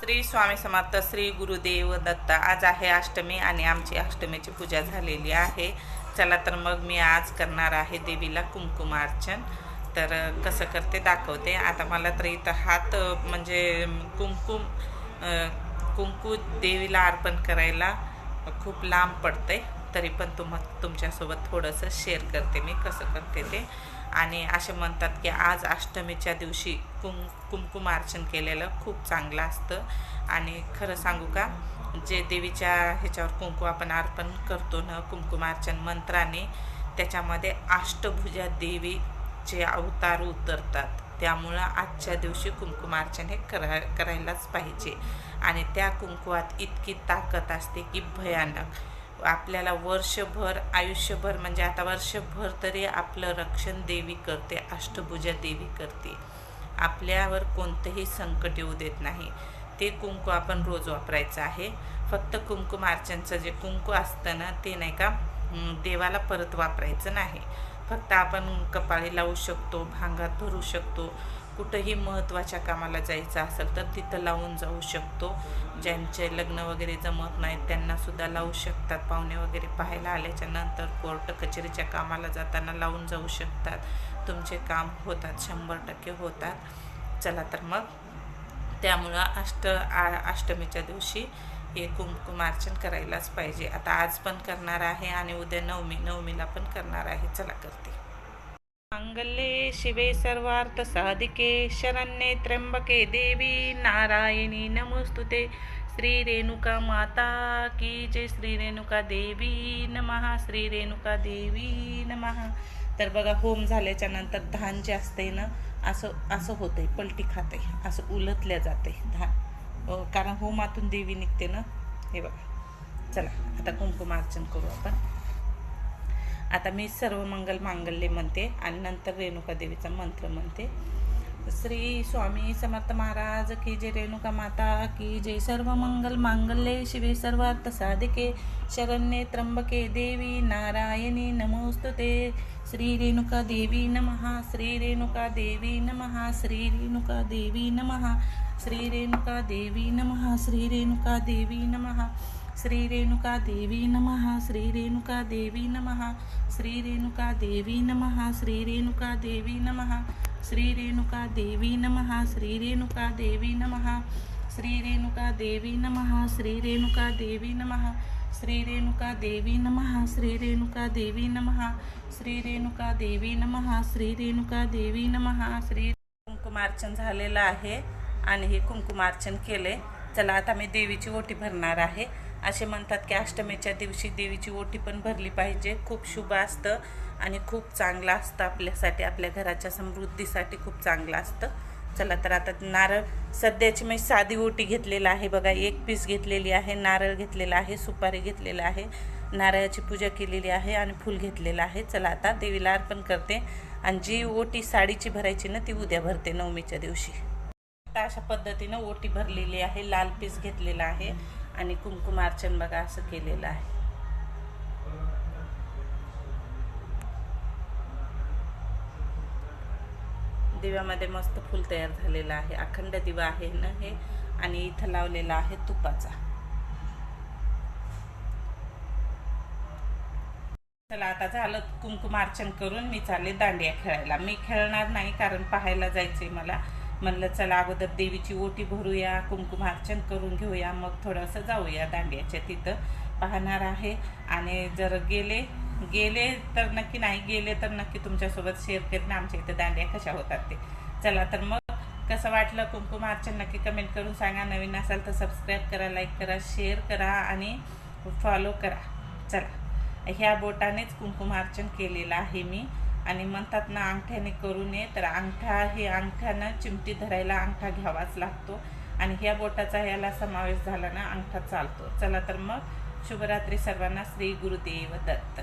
श्री स्वामी समर्थ श्री गुरुदेव दत्त. आज आहे अष्टमी आणि आमची अष्टमीची पूजा झालेली आहे. चला तर मग मी आज करणार आहे देवीला कुंकुमार्चन तर कसं करते दाखवते. आता मला तर इथं हात म्हणजे कुंकुम कुंकू देवीला अर्पण करायला खूप लांब पडते तरी पण तुम तुमच्यासोबत थोडंसं शेअर करते मी कसं करते ते. आणि असे म्हणतात की आज अष्टमीच्या दिवशी कुम कुंकुमार्चन केलेलं खूप चांगलं असतं. आणि खरं सांगू का जे देवीच्या ह्याच्यावर कुंकू आपण अर्पण करतो ना कुंकुमार्चन मंत्राने त्याच्यामध्ये अष्टभुजा देवीचे अवतार उतरतात. त्यामुळं आजच्या दिवशी कुंकुमार्चन हे करा करायलाच पाहिजे. आणि त्या कुंकुवात इतकी ताकद असते की भयानक. आपल्याला वर्षभर आयुष्यभर म्हणजे आता वर्षभर तरी आपलं रक्षण देवी करते अष्टभुजा देवी करते. आपल्यावर कोणतंही संकट येऊ देत नाही. ते कुंकू आपण रोज वापरायचं आहे. फक्त कुंकुमार्चनचं जे कुंकू असतं ना ते नाही का देवाला परत वापरायचं नाही. फक्त आपण कपाळी लावू शकतो भांगात भरू शकतो कुठंही महत्त्वाच्या कामाला जायचं असेल तर तिथं लावून जाऊ शकतो. ज्यांचे लग्न वगैरे जमत नाहीत त्यांनासुद्धा लावू शकतात. पाहुणे वगैरे पाहायला आल्याच्यानंतर कोर्ट कचेरीच्या कामाला जाताना लावून जाऊ शकतात. तुमचे काम होतात शंभर टक्के होतात. चला तर मग. त्यामुळं अष्ट आ अष्टमीच्या दिवशी हे कुंकुमार्चन करायलाच पाहिजे. आता आज पण करणार आहे आणि उद्या नवमी. नवमीला पण करणार आहे. चला करते. मङ्गल्ये शिवे सर्वार्थसाधिके शरण्ये त्र्यंबके देवी नारायणी नमोस्तुते। ते श्रीरेणुका माता की जय। श्रीरेणुका देवी नमः। श्रीरेणुका देवी नमः। तर बघा होम झाल्याच्यानंतर धान जे असते ना असं असं होतंय पलटी खाते असं उलटल्या जाते धान. कारण होमातून देवी निघते ना हे बघा. चला आता कुंकुमार्चन करू आपण. आता मी सर्व मंगल मांगल्य म्हणते आणि नंतर रेणुका देवीचा मंत्र म्हणते. श्री स्वामी समर्थ महाराज की जय रेणुका माता की जय सर्व मंगल मांगल्ये. शिवे सर्वार्थ साधिके. शरण्ये त्र्यंबके देवी नारायणी नमोस्तुते. श्री रेणुका देवी नमः. श्री रेणुका देवी नमः. श्री रेणुका देवी नमः. श्री रेणुका देवी नमः. श्री रेणुका देवी नमः. श्री रेणुका देवी नमः श्री रेणुका देवी नमः श्री रेणुका देवी नमः श्री रेणुका देवी नमः श्री रेणुका देवी नमः श्री रेणुका देवी नमः श्री रेणुका देवी नमः श्री रेणुका देवी नमः श्री रेणुका देवी नमः श्री रेणुका देवी नमः श्री रेणुका देवी नमः श्री रेणुका देवी नमः श्री कुंकुमार्चन झालेलं आहे आणि हे कुंकुमार्चन केले चला आता मी देवीची ओटी भरणार आहे असे म्हणतात की अष्टमीच्या दिवशी देवीची ओटी पण भरली पाहिजे. खूप शुभ असतं आणि खूप चांगलं असतं आपल्यासाठी आपल्या घराच्या समृद्धीसाठी खूप चांगलं असतं. चला तर आता नारळ सध्याची मी साधी ओटी घेतलेला आहे बघा. एक पीस घेतलेली आहे नारळ घेतलेला आहे सुपारी घेतलेला आहे नारळाची पूजा केलेली आहे आणि फूल घेतलेलं आहे. चला आता देवीला अर्पण करते. आणि जी ओटी साडीची भरायची ना ती उद्या भरते नवमीच्या दिवशी. अशा पद्धतीनं ओटी भरलेली आहे लाल पीस घेतलेला आहे आणि कुंकुमार्चन बघा असं केलेलं आहे. दिव्यामध्ये मस्त फुल तयार झालेलं आहे. अखंड दिवा आहे ना हे? आणि इथं लावलेला आहे तुपाचा. चला आता झालं कुंकुमार्चन करून मी चालले दांडिया खेळायला. मी खेळणार नाही कारण पाहायला जायचंय मला. म्हणलं चला अगोदर देवीची ओटी भरूया कुंकुमार्चन करून घेऊया मग थोडंसं जाऊया दांडियाच्या तिथं पाहणार आहे. आणि जर गेले गेले तर नक्की नाही गेले तर नक्की तुमच्यासोबत शेअर करेन. आमच्या इथं दांडिया कशा होतात ते. चला तर मग कसं वाटलं कुंकुमार्चन नक्की कमेंट करून सांगा. नवीन असाल तर सबस्क्राईब करा लाईक करा शेअर करा आणि फॉलो करा. चला ह्या बोटानेच कुंकुमार्चन केलेलं आहे मी. आणि म्हणतात ना अंगठ्याने करू नये तर अंगठा हे अंगठ्यानं चिमटी धरायला अंगठा घ्यावाच लागतो. आणि ह्या बोटाचा याला समावेश झाला ना अंगठा चालतो. चला तर मग शुभरात्री सर्वांना श्री गुरुदेव दत्त.